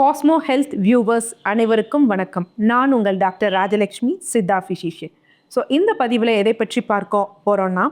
Cosmo health viewers அனைவருக்கும் வணக்கம். நான் உங்கள் doctor Rajalakshmi Siddha physician so இந்த பதிவில் எதை பற்றி பார்க்க போகிறோன்னா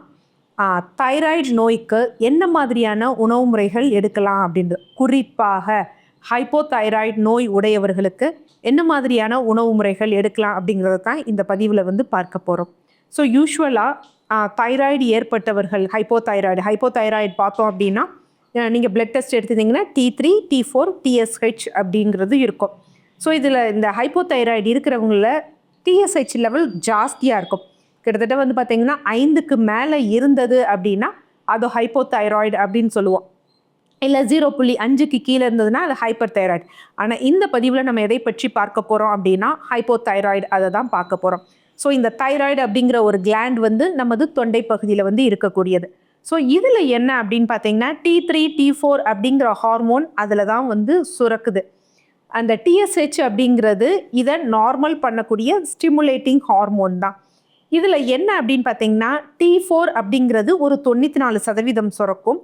தைராய்டு நோய்க்கு என்ன மாதிரியான உணவு முறைகள் எடுக்கலாம் அப்படின்றது. குறிப்பாக ஹைப்போதைராய்டு நோய் உடையவர்களுக்கு என்ன மாதிரியான உணவு முறைகள் எடுக்கலாம் அப்படிங்கிறது தான் இந்த பதிவில் வந்து பார்க்க போகிறோம் ஸோ யூஸ்வலாக தைராய்டு ஏற்பட்டவர்கள் ஹைப்போதைராய்டு ஹைப்போதைராய்டு பார்த்தோம் அப்படின்னா நீங்கள் பிளட் டெஸ்ட் எடுத்துட்டிங்கன்னா T three T four TSH அப்படிங்கிறது இருக்கும். ஸோ இதில் இந்த ஹைப்போதைராய்டு இருக்கிறவங்கள டிஎஸ்ஹெச் லெவல் ஜாஸ்தியாக இருக்கும். கிட்டத்தட்ட வந்து பார்த்தீங்கன்னா ஐந்துக்கு மேலே இருந்தது அப்படின்னா அது ஹைப்போதைராய்டு அப்படின்னு சொல்லுவோம். இல்லை ஜீரோ புள்ளி அஞ்சுக்கு கீழே இருந்ததுன்னா அது ஹைப்பர் தைராய்டு ஆனால் இந்த பதிவில் நம்ம எதை பற்றி பார்க்க போகிறோம் அப்படின்னா ஹைப்போதைராய்டு அதை தான் பார்க்க போகிறோம் ஸோ இந்த தைராய்டு அப்படிங்கிற ஒரு கிளாண்ட் வந்து நமது தொண்டை பகுதியில் வந்து இருக்கக்கூடியது. ஸோ இதில் என்ன அப்படின்னு பார்த்தீங்கன்னா டி த்ரீ டி ஃபோர் அப்படிங்கிற ஹார்மோன் அதில் தான் வந்து சுரக்குது. அந்த டிஎஸ்ஹெச் அப்படிங்கிறது இதை நார்மல் பண்ணக்கூடிய ஸ்டிமுலேட்டிங் ஹார்மோன் தான். இதில் என்ன அப்படின்னு பார்த்தீங்கன்னா டி ஃபோர் அப்படிங்கிறது ஒரு தொண்ணூற்றி நாலு சதவீதம் சுரக்கும்.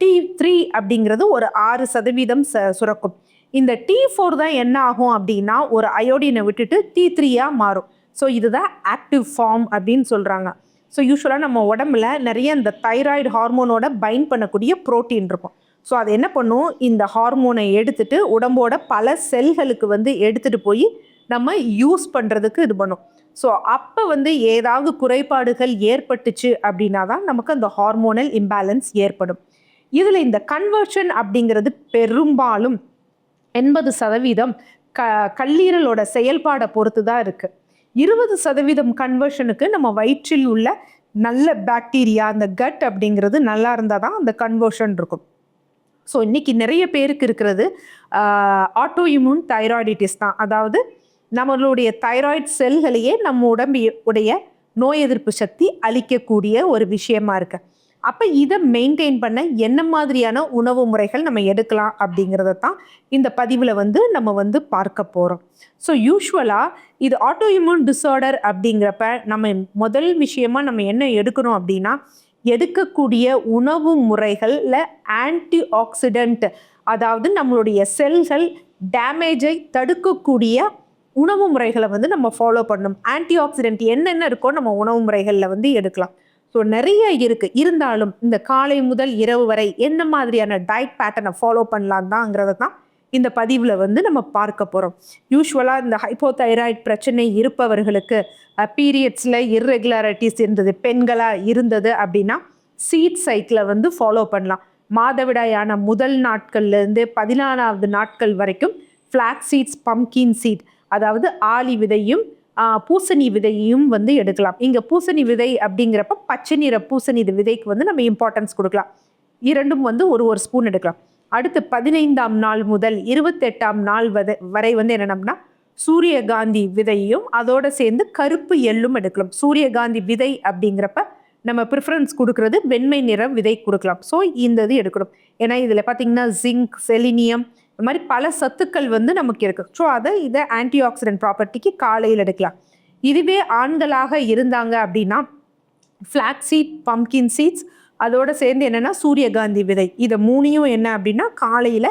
டி த்ரீ அப்படிங்கிறது ஒரு ஆறு சதவீதம் ச சுரக்கும். இந்த டி ஃபோர் தான் என்ன ஆகும் அப்படின்னா ஒரு அயோடினை விட்டுட்டு டி த்ரீயாக மாறும். ஸோ இதுதான் ஆக்டிவ் ஃபார்ம் அப்படின்னு சொல்கிறாங்க ஸோ யூஸ்வலாக நம்ம உடம்புல நிறைய இந்த தைராய்டு ஹார்மோனோட பைண்ட் பண்ணக்கூடிய ப்ரோட்டீன் இருக்கும். ஸோ அது என்ன பண்ணும்? இந்த ஹார்மோனை எடுத்துகிட்டு உடம்போட பல செல்களுக்கு வந்து எடுத்துகிட்டு போய் நம்ம யூஸ் பண்ணுறதுக்கு இது பண்ணும். ஸோ அப்போ வந்து ஏதாவது குறைபாடுகள் ஏற்பட்டுச்சு அப்படின்னா தான் நமக்கு அந்த ஹார்மோனல் இம்பேலன்ஸ் ஏற்படும். இதில் இந்த கன்வர்ஷன் அப்படிங்கிறது பெரும்பாலும் எண்பது சதவீதம் க கல்லீரலோட செயல்பாடை பொறுத்து தான் இருக்குது இருபது சதவீதம் கன்வர்ஷனுக்கு நம்ம வயிற்றில் உள்ள நல்ல பாக்டீரியா அந்த கட் அப்படிங்கிறது நல்லா இருந்தால் தான் அந்த கன்வர்ஷன் இருக்கும். ஸோ இன்றைக்கி நிறைய பேருக்கு இருக்கிறது ஆட்டோ இம்யூன் தைராய்டிட்டிஸ் தான். அதாவது நம்மளுடைய தைராய்டு செல்களையே நம்ம உடம்பு உடைய நோய் எதிர்ப்பு சக்தி அளிக்கக்கூடிய ஒரு விஷயமா இருக்குது அப்போ இதை மெயின்டைன் பண்ண என்ன மாதிரியான உணவு முறைகள் நம்ம எடுக்கலாம் அப்படிங்கிறத தான் இந்த பதிவில் வந்து நம்ம வந்து பார்க்க போகிறோம் ஸோ யூஸ்வலாக இது ஆட்டோ இம்யூன் டிஸார்டர் அப்படிங்கிறப்ப நம்ம முதல் விஷயமாக நம்ம என்ன எடுக்கணும் அப்படின்னா எடுக்கக்கூடிய உணவு முறைகளில் ஆன்டி ஆக்சிடென்ட் அதாவது நம்மளுடைய செல்கள் டேமேஜை தடுக்கக்கூடிய உணவு முறைகளை வந்து நம்ம ஃபாலோ பண்ணணும். ஆன்டி ஆக்சிடென்ட் என்னென்ன இருக்கோ நம்ம உணவு முறைகளில் வந்து எடுக்கலாம். ஸோ நிறைய இருக்குது இருந்தாலும் இந்த காலை முதல் இரவு வரை என்ன மாதிரியான டயட் பேட்டர்னை ஃபாலோ பண்ணலாம் தாங்கிறத தான் இந்த பதிவில் வந்து நம்ம பார்க்க போகிறோம் யூஸ்வலாக இந்த ஹைப்போதைராய்டு பிரச்சனை இருப்பவர்களுக்கு பீரியட்ஸில் இர்ரெகுலாரிட்டிஸ் இருந்தது பெண்களாக இருந்தது அப்படின்னா சீட் சைக்கிளை வந்து ஃபாலோ பண்ணலாம். மாதவிடாயான முதல் நாட்கள்லேருந்து பதினாலாவது நாட்கள் வரைக்கும் ஃப்ளாக் சீட்ஸ் பம்கின் சீட் அதாவது ஆலி விதையும் பூசணி விதையும் வந்து எடுக்கலாம். இங்கே பூசணி விதை அப்படிங்கிறப்ப பச்சை நிற பூசணி விதைக்கு வந்து நம்ம இம்பார்ட்டன்ஸ் கொடுக்கலாம். இரண்டும் வந்து ஒரு ஒரு ஸ்பூன் எடுக்கலாம். அடுத்து பதினைந்தாம் நாள் முதல் இருபத்தெட்டாம் நாள் வதை வரை வந்து என்னென்னம்னா சூரியகாந்தி விதையும் அதோடு சேர்ந்து கருப்பு எள்ளும் எடுக்கலாம். சூரியகாந்தி விதை அப்படிங்கிறப்ப நம்ம ப்ரிஃபரன்ஸ் கொடுக்கறது வெண்மை நிறம் விதை கொடுக்கலாம். ஸோ இந்த இது எடுக்கணும். ஏன்னா இதில் பார்த்தீங்கன்னா ஜிங்க் செலினியம் இந்த மாதிரி பல சத்துக்கள் வந்து நமக்கு இருக்குது ஸோ அதை இதை ஆன்டி ஆக்சிடென்ட் ப்ராப்பர்ட்டிக்கு காலையில் எடுக்கலாம். இதுவே ஆண்களாக இருந்தாங்க அப்படின்னா ஃப்ளாக் சீட் பம்கின் சீட்ஸ் அதோடு சேர்ந்து என்னென்னா சூரியகாந்தி விதை. இதை மூணையும் என்ன அப்படின்னா காலையில்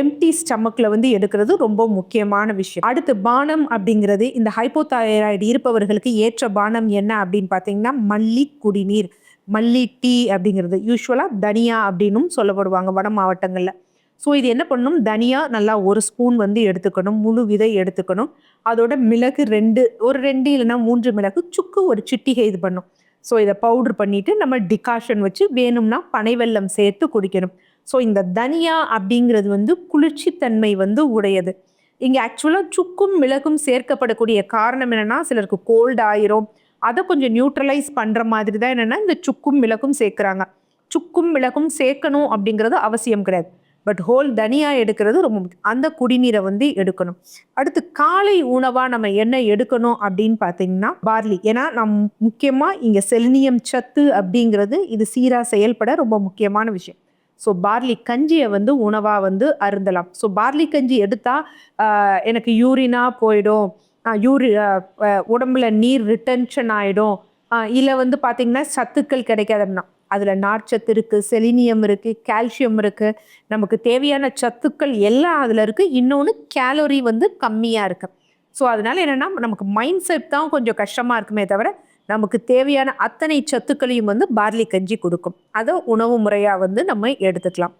எம்டி ஸ்டமக்கில் வந்து எடுக்கிறது ரொம்ப முக்கியமான விஷயம். அடுத்து பானம் அப்படிங்கிறது இந்த ஹைப்போதைராய்டு இருப்பவர்களுக்கு ஏற்ற பானம் என்ன அப்படின்னு பார்த்தீங்கன்னா மல்லி குடிநீர் மல்லி டீ அப்படிங்கிறது. யூஸ்வலாக தனியா அப்படின்னும் சொல்லப்படுவாங்க வட மாவட்டங்களில். ஸோ இது என்ன பண்ணணும் தனியாக நல்லா ஒரு ஸ்பூன் வந்து எடுத்துக்கணும். முழு விதை எடுத்துக்கணும். அதோட மிளகு ரெண்டு ஒரு ரெண்டு இல்லைன்னா மூன்று மிளகு சுக்கு ஒரு சிட்டிகை இது பண்ணும். ஸோ இதை பவுட்ரு பண்ணிவிட்டு நம்ம டிகாஷன் வச்சு வேணும்னா பனை வெல்லம் சேர்த்து குடிக்கணும். ஸோ இந்த தனியா அப்படிங்கிறது வந்து குளிர்ச்சித்தன்மை வந்து உடையது. இங்கே ஆக்சுவலாக சுக்கும் மிளகும் சேர்க்கப்படக்கூடிய காரணம் என்னென்னா சிலருக்கு கோல்டு ஆயிரும். அதை கொஞ்சம் நியூட்ரலைஸ் பண்ணுற மாதிரி தான் என்னென்னா இந்த சுக்கும் மிளகும் சேர்க்குறாங்க. சுக்கும் மிளகும் சேர்க்கணும் அப்படிங்கிறது அவசியம் கிடையாது. பட் ஹோல் தனியாக எடுக்கிறது ரொம்ப முக்கியம். அந்த குடிநீரை வந்து எடுக்கணும். அடுத்து காலை உணவாக நம்ம என்ன எடுக்கணும் அப்படின்னு பார்த்தீங்கன்னா பார்லி. ஏன்னா நம் முக்கியமாக இங்கே செலினியம் சத்து அப்படிங்கிறது இது சீராக செயல்பட ரொம்ப முக்கியமான விஷயம். ஸோ பார்லி கஞ்சியை வந்து உணவாக வந்து அருந்தலாம். ஸோ பார்லி கஞ்சி எடுத்தால் எனக்கு யூரினாக போயிடும். யூரி உடம்புல நீர் ரிட்டன்ஷன் ஆகிடும் இல்லை வந்து பார்த்திங்கன்னா சத்துக்கள் கிடைக்காது அப்படின்னா அதில் நார்ச்சத்து இருக்குது செலினியம் இருக்குது கால்சியம் இருக்குது நமக்கு தேவையான சத்துக்கள் எல்லாம் அதில் இருக்குது இன்னொன்று கேலரி வந்து கம்மியாக இருக்குது ஸோ அதனால் என்னென்னா நமக்கு மைண்ட் செட் தான் கொஞ்சம் கஷ்டமாக இருக்குமே தவிர நமக்கு தேவையான அத்தனை சத்துக்களையும் வந்து பார்லி கஞ்சி கொடுக்கும். அதை உணவு முறையாக வந்து நம்ம எடுத்துக்கலாம்.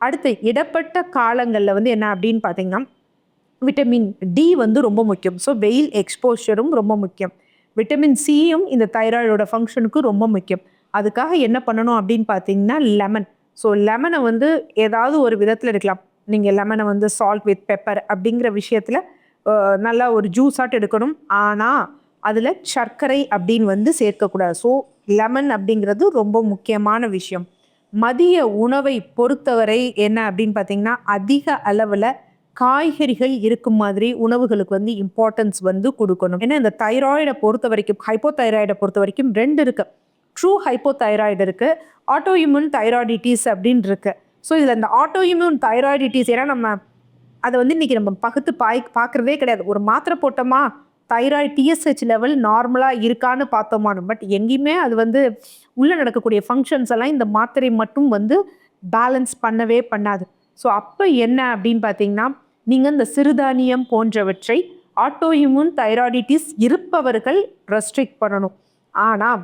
அடுத்து இடப்பட்ட காலங்களில் வந்து என்ன அப்படின்னு பார்த்தீங்கன்னா விட்டமின் டி வந்து ரொம்ப முக்கியம். ஸோ வெயில் எக்ஸ்போஷரும் ரொம்ப முக்கியம். விட்டமின் சியும் இந்த தைராய்டோட ஃபங்க்ஷனுக்கு ரொம்ப முக்கியம். அதுக்காக என்ன பண்ணணும் அப்படின்னு பார்த்தீங்கன்னா லெமன் ஸோ லெமனை வந்து ஏதாவது ஒரு விதத்தில் எடுக்கலாம். நீங்கள் லெமனை வந்து சால்ட் வித் பெப்பர் அப்படிங்கிற விஷயத்தில் நல்லா ஒரு ஜூஸாட்டு எடுக்கணும். ஆனால் அதில் சர்க்கரை அப்படின்னு வந்து சேர்க்கக்கூடாது. ஸோ லெமன் அப்படிங்கிறது ரொம்ப முக்கியமான விஷயம். மதிய உணவை பொறுத்தவரை என்ன அப்படின்னு பார்த்தீங்கன்னா அதிக அளவில் காய்கறிகள் இருக்கும் மாதிரி உணவுகளுக்கு வந்து இம்பார்ட்டன்ஸ் வந்து கொடுக்கணும். ஏன்னா இந்த தைராய்டை பொறுத்த வரைக்கும் ஹைப்போ தைராய்டை பொறுத்த வரைக்கும் ரெண்டு இருக்குது ட்ரூ ஹைப்போதைராய்டு இருக்குது இருக்கு. ஆட்டோ இம்யூன் தைராய்டிட்டிஸ் அப்படின்னு இருக்குது ஸோ இதில் இந்த ஆட்டோ இம்யூன் தைராய்டிட்டிஸ் ஏன்னா நம்ம அதை வந்து இன்னைக்கு நம்ம பகுத்து பாய் பார்க்குறதே கிடையாது. ஒரு மாத்திரை போட்டோமா தைராய்டு டிஎஸ்ஹெச் லெவல் நார்மலாக இருக்கான்னு பார்த்தோமானு பட் எங்கேயுமே அது வந்து உள்ளே நடக்கக்கூடிய ஃபங்க்ஷன்ஸ் எல்லாம் இந்த மாத்திரை மட்டும் வந்து பேலன்ஸ் பண்ணவே பண்ணாது. ஸோ அப்போ என்ன அப்படின்னு பார்த்தீங்கன்னா நீங்கள் இந்த சிறுதானியம் போன்றவற்றை ஆட்டோ இம்யூன் தைராய்டிட்டிஸ் இருப்பவர்கள் ரெஸ்ட்ரிக்ட் பண்ணணும். ஆனால்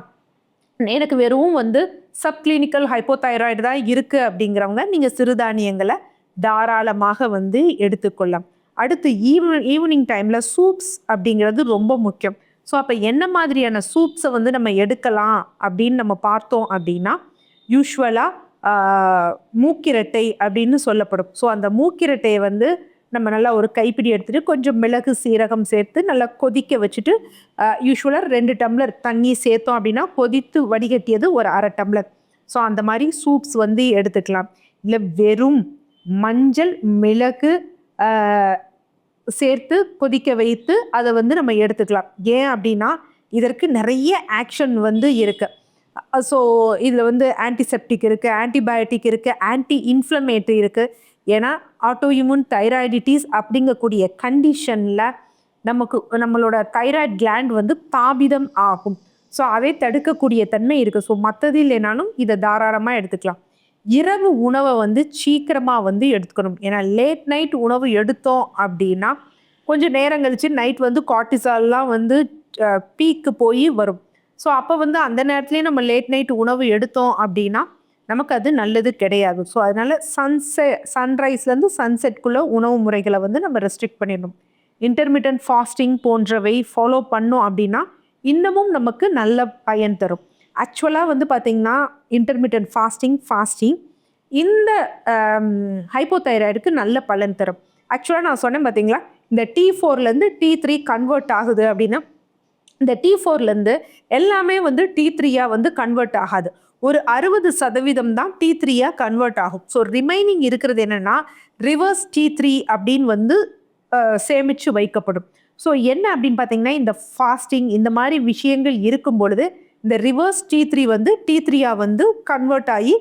எனக்கு வெறும் வந்து சப்கிளினிக்கல் ஹைப்போதைராய்டு தான் இருக்குது அப்படிங்கிறவங்க நீங்கள் சிறுதானியங்களை தாராளமாக வந்து எடுத்துக்கொள்ளலாம். அடுத்து ஈவ் ஈவினிங் டைமில் சூப்ஸ் அப்படிங்கிறது ரொம்ப முக்கியம். ஸோ அப்போ என்ன மாதிரியான சூப்ஸை வந்து நம்ம எடுக்கலாம் அப்படின்னு நம்ம பார்த்தோம் அப்படின்னா யூஸ்வலாக மூக்கிரட்டை அப்படின்னு சொல்லப்படும். ஸோ அந்த மூக்கிரட்டையை வந்து நம்ம நல்லா ஒரு கைப்பிடி எடுத்துகிட்டு கொஞ்சம் மிளகு சீரகம் சேர்த்து நல்லா கொதிக்க வச்சுட்டு யூஸ்வலாக ரெண்டு டம்ளர் தண்ணி சேர்த்தோம் அப்படின்னா கொதித்து வடிகட்டியது ஒரு அரை டம்ளர். ஸோ அந்த மாதிரி சூப்ஸ் வந்து எடுத்துக்கலாம். இல்லை வெறும் மஞ்சள் மிளகு சேர்த்து கொதிக்க வைத்து அதை வந்து நம்ம எடுத்துக்கலாம். ஏன் அப்படின்னா இதற்கு நிறைய ஆக்ஷன் வந்து இருக்குது ஸோ இதில் வந்து ஆன்டிசெப்டிக் இருக்குது ஆன்டிபயோட்டிக் இருக்குது ஆன்டி இன்ஃப்ளமேட்டரி இருக்குது ஏன்னா ஆட்டோஇம்யூன் தைராய்டிட்டிஸ் அப்படிங்கக்கூடிய கண்டிஷனில் நமக்கு நம்மளோட தைராய்ட் கிளாண்ட் வந்து தாபிதம் ஆகும். ஸோ அதை தடுக்கக்கூடிய தன்மை இருக்குது ஸோ மற்றது இல்லைனாலும் இதை தாராளமாக எடுத்துக்கலாம். இரவு உணவை வந்து சீக்கிரமாக வந்து எடுத்துக்கணும். ஏன்னா லேட் நைட் உணவு எடுத்தோம் அப்படின்னா கொஞ்சம் நேரம் கழித்து நைட் வந்து கார்டிசால்லாம் வந்து பீக்கு போய் வரும். ஸோ அப்போ வந்து அந்த நேரத்துலேயே நம்ம லேட் நைட் உணவு எடுத்தோம் அப்படின்னா நமக்கு அது நல்லது கிடையாது. ஸோ அதனால் சன்செ சன்ரைஸ்லேருந்து சன்செட்குள்ளே உணவு முறைகளை வந்து நம்ம ரெஸ்ட்ரிக்ட் பண்ணிடணும். இன்டர்மீடியன்ட் ஃபாஸ்டிங் போன்றவை ஃபாலோ பண்ணோம் அப்படின்னா இன்னமும் நமக்கு நல்ல பயன் தரும். ஆக்சுவலாக வந்து பார்த்திங்கன்னா இன்டர்மீடியன்ட் ஃபாஸ்டிங் ஃபாஸ்டிங் இந்த ஹைப்போதைராய்டுக்கு நல்ல பலன் தரும். ஆக்சுவலாக நான் சொன்னேன் பார்த்தீங்களா இந்த டி ஃபோர்லேருந்து டி த்ரீ கன்வெர்ட் ஆகுது அப்படின்னா இந்த டி ஃபோர்லேருந்து எல்லாமே வந்து டி த்ரீயாக வந்து கன்வெர்ட் ஆகாது. ஒரு அறுபது சதவீதம் தான் டி த்ரீயாக கன்வெர்ட் ஆகும். ஸோ ரிமைனிங் இருக்கிறது என்னென்னா ரிவர்ஸ் டி த்ரீ அப்படின்னு வந்து சேமித்து வைக்கப்படும். ஸோ என்ன அப்படின்னு பார்த்தீங்கன்னா இந்த ஃபாஸ்டிங் இந்த மாதிரி விஷயங்கள் இருக்கும் பொழுது இந்த ரிவர்ஸ் டி த்ரீ வந்து டி த்ரீயாக வந்து கன்வெர்ட் ஆகி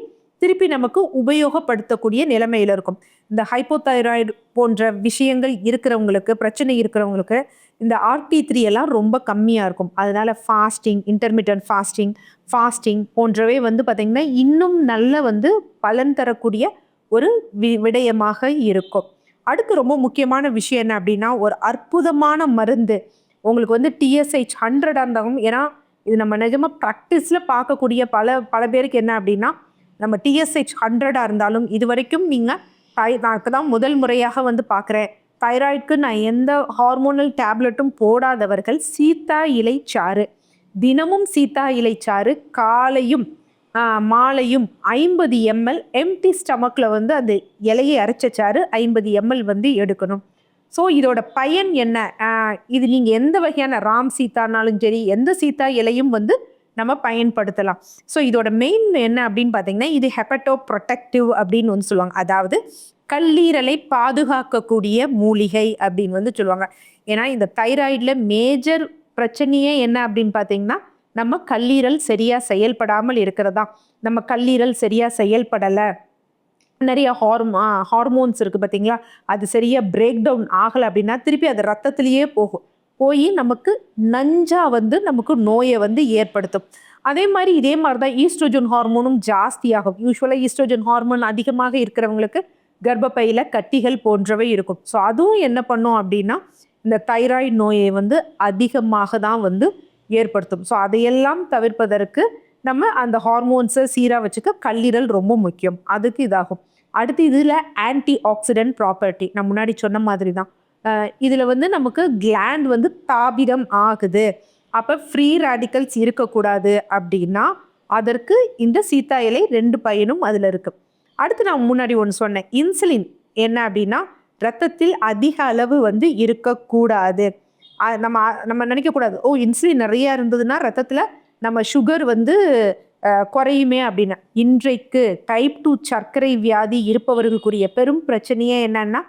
திருப்பி நமக்கு உபயோகப்படுத்தக்கூடிய நிலைமையில் இருக்கும். இந்த ஹைப்போதைராய்டு போன்ற விஷயங்கள் இருக்கிறவங்களுக்கு பிரச்சனை இருக்கிறவங்களுக்கு இந்த ஆர்டி த்ரீ எல்லாம் ரொம்ப கம்மியாக இருக்கும். அதனால் ஃபாஸ்டிங் இன்டர்மீடியன்ட் ஃபாஸ்டிங் ஃபாஸ்டிங் போன்றவை வந்து பார்த்திங்கன்னா இன்னும் நல்ல வந்து பலன் தரக்கூடிய ஒரு வி விடயமாக இருக்கும். அடுத்து ரொம்ப முக்கியமான விஷயம் என்ன அப்படின்னா ஒரு அற்புதமான மருந்து. உங்களுக்கு வந்து டிஎஸ்ஹெச் ஹண்ட்ரடாக இருந்தாலும் ஏன்னா இது நம்ம நிஜமாக ப்ராக்டிஸில் பார்க்கக்கூடிய பல பல பேருக்கு என்ன அப்படின்னா நம்ம டிஎஸ்ஹெச் ஹண்ட்ரடாக இருந்தாலும் இது வரைக்கும் நீங்கள் தை நான் இப்போ தான் முதல் முறையாக வந்து பார்க்குறேன் தைராய்டுக்கு நான் எந்த ஹார்மோனல் டேப்லெட்டும் போடாதவர்கள் சீத்தா இலை சாறு தினமும் சீத்தா இலை சாறு காலையும் மாலையும் ஐம்பது எம்எல் எம்டி ஸ்டமக்கில் வந்து அந்த இலையை அரைச்ச சாறு ஐம்பது எம்எல் வந்து எடுக்கணும். ஸோ இதோட பயன் என்ன? இது நீங்கள் எந்த வகையான ராம் சீத்தானாலும் சரி எந்த சீத்தா இலையும் வந்து நம்ம பயன்படுத்தலாம். ஸோ இதோட மெயின் என்ன அப்படின்னு பார்த்தீங்கன்னா இது ஹெப்பட்டோ ப்ரொடெக்டிவ் அப்படின்னு ஒன்று சொல்லுவாங்க. அதாவது கல்லீரலை பாதுகாக்கக்கூடிய மூலிகை அப்படின்னு வந்து சொல்லுவாங்க. ஏன்னா இந்த தைராய்டில் மேஜர் பிரச்சனையே என்ன அப்படின்னு பார்த்தீங்கன்னா நம்ம கல்லீரல் சரியாக செயல்படாமல் இருக்கிறதா? நம்ம கல்லீரல் சரியாக செயல்படலை. நிறைய ஹார்மோ ஹார்மோன்ஸ் இருக்குது பார்த்தீங்களா? அது சரியாக பிரேக் டவுன் ஆகலை அப்படின்னா திருப்பி அது ரத்தத்திலேயே போகும். போய் நமக்கு நஞ்சாக வந்து நமக்கு நோயை வந்து ஏற்படுத்தும். அதே மாதிரி இதே மாதிரி தான் ஈஸ்ட்ரோஜன் ஹார்மோனும் ஜாஸ்தியாகும். யூஸ்வலாக ஈஸ்ட்ரோஜன் ஹார்மோன் அதிகமாக இருக்கிறவங்களுக்கு கர்ப்பப்பையில் கட்டிகள் போன்றவை இருக்கும். ஸோ அதுவும் என்ன பண்ணும் அப்படின்னா இந்த தைராய்டு நோயை வந்து அதிகமாக தான் வந்து ஏற்படுத்தும். ஸோ அதையெல்லாம் தவிர்ப்பதற்கு நம்ம அந்த ஹார்மோன்ஸை சீராக வச்சுக்க கல்லீரல் ரொம்ப முக்கியம். அதுக்கு இதாகும். அடுத்து இதில் ஆன்டி ஆக்சிடென்ட் ப்ராப்பர்ட்டி நான் முன்னாடி சொன்ன மாதிரி தான் இதில் வந்து நமக்கு கிளாண்ட் வந்து தாபிரம் ஆகுது. அப்போ ஃப்ரீ ரேடிக்கல்ஸ் இருக்கக்கூடாது அப்படின்னா அதற்கு இந்த சீத்தா இலை ரெண்டு பயனும் அதில் இருக்குது அடுத்து நான் முன்னாடி ஒன்று சொன்னேன். இன்சுலின் என்ன அப்படின்னா ரத்தத்தில் அதிக அளவு வந்து இருக்கக்கூடாது. நம்ம நம்ம நினைக்கக்கூடாது. ஓ இன்சுலின் நிறையா இருந்ததுன்னா ரத்தத்தில் நம்ம சுகர் வந்து குறையுமே அப்படின்னு. இன்றைக்கு டைப் டூ சர்க்கரை வியாதி இருப்பவர்களுக்குரிய பெரும் பிரச்சனையே என்னன்னா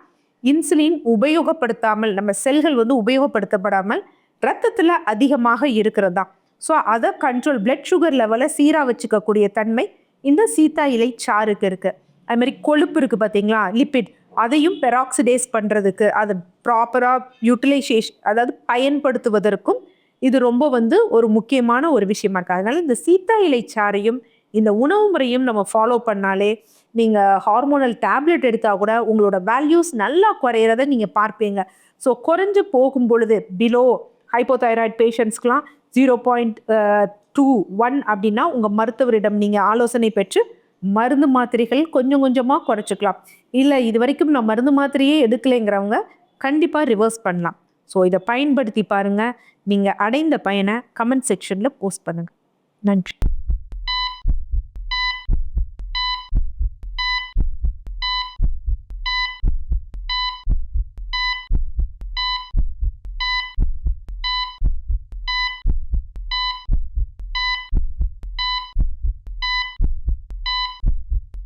இன்சுலின் உபயோகப்படுத்தாமல் நம்ம செல்கள் வந்து உபயோகப்படுத்தப்படாமல் ரத்தத்தில் அதிகமாக இருக்கிறது? தான் ஸோ அதை கண்ட்ரோல் பிளட் சுகர் லெவலை சீராக வச்சுக்கக்கூடிய தன்மை இந்த சீத்தா இலை சாருக்கு இருக்குது அது மாதிரி கொழுப்பு இருக்குது பார்த்தீங்களா லிப்பிட் அதையும் பெராக்சிடைஸ் பண்ணுறதுக்கு அதை ப்ராப்பராக யூட்டிலைசேஷன் அதாவது பயன்படுத்துவதற்கும் இது ரொம்ப வந்து ஒரு முக்கியமான ஒரு விஷயமா இருக்குது அதனால் இந்த சீத்தா இலை சாறையும் இந்த உணவு முறையும் நம்ம ஃபாலோ பண்ணாலே நீங்கள் ஹார்மோனல் டேப்லெட் எடுத்தால் கூட உங்களோட வேல்யூஸ் நல்லா குறையிறத நீங்கள் பார்ப்பீங்க. ஸோ குறைஞ்சு போகும் பொழுது பிலோ ஹைப்போதைராய்டு பேஷண்ட்ஸ்க்கெலாம் ஜீரோ பாயிண்ட் டூ ஒன் அப்படின்னா உங்கள் மருத்துவரிடம் நீங்கள் ஆலோசனை பெற்று மருந்து மாத்திரைகள் கொஞ்சம் கொஞ்சமாக குறைச்சிக்கலாம். இல்லை இது வரைக்கும் நான் மருந்து மாத்திரையே எடுக்கலைங்கிறவங்க கண்டிப்பாக ரிவர்ஸ் பண்ணலாம். ஸோ இதை பயன்படுத்தி பாருங்கள் நீங்கள் அடைந்த பயனை கமெண்ட் செக்ஷனில் போஸ்ட் பண்ணுங்கள் நன்றி.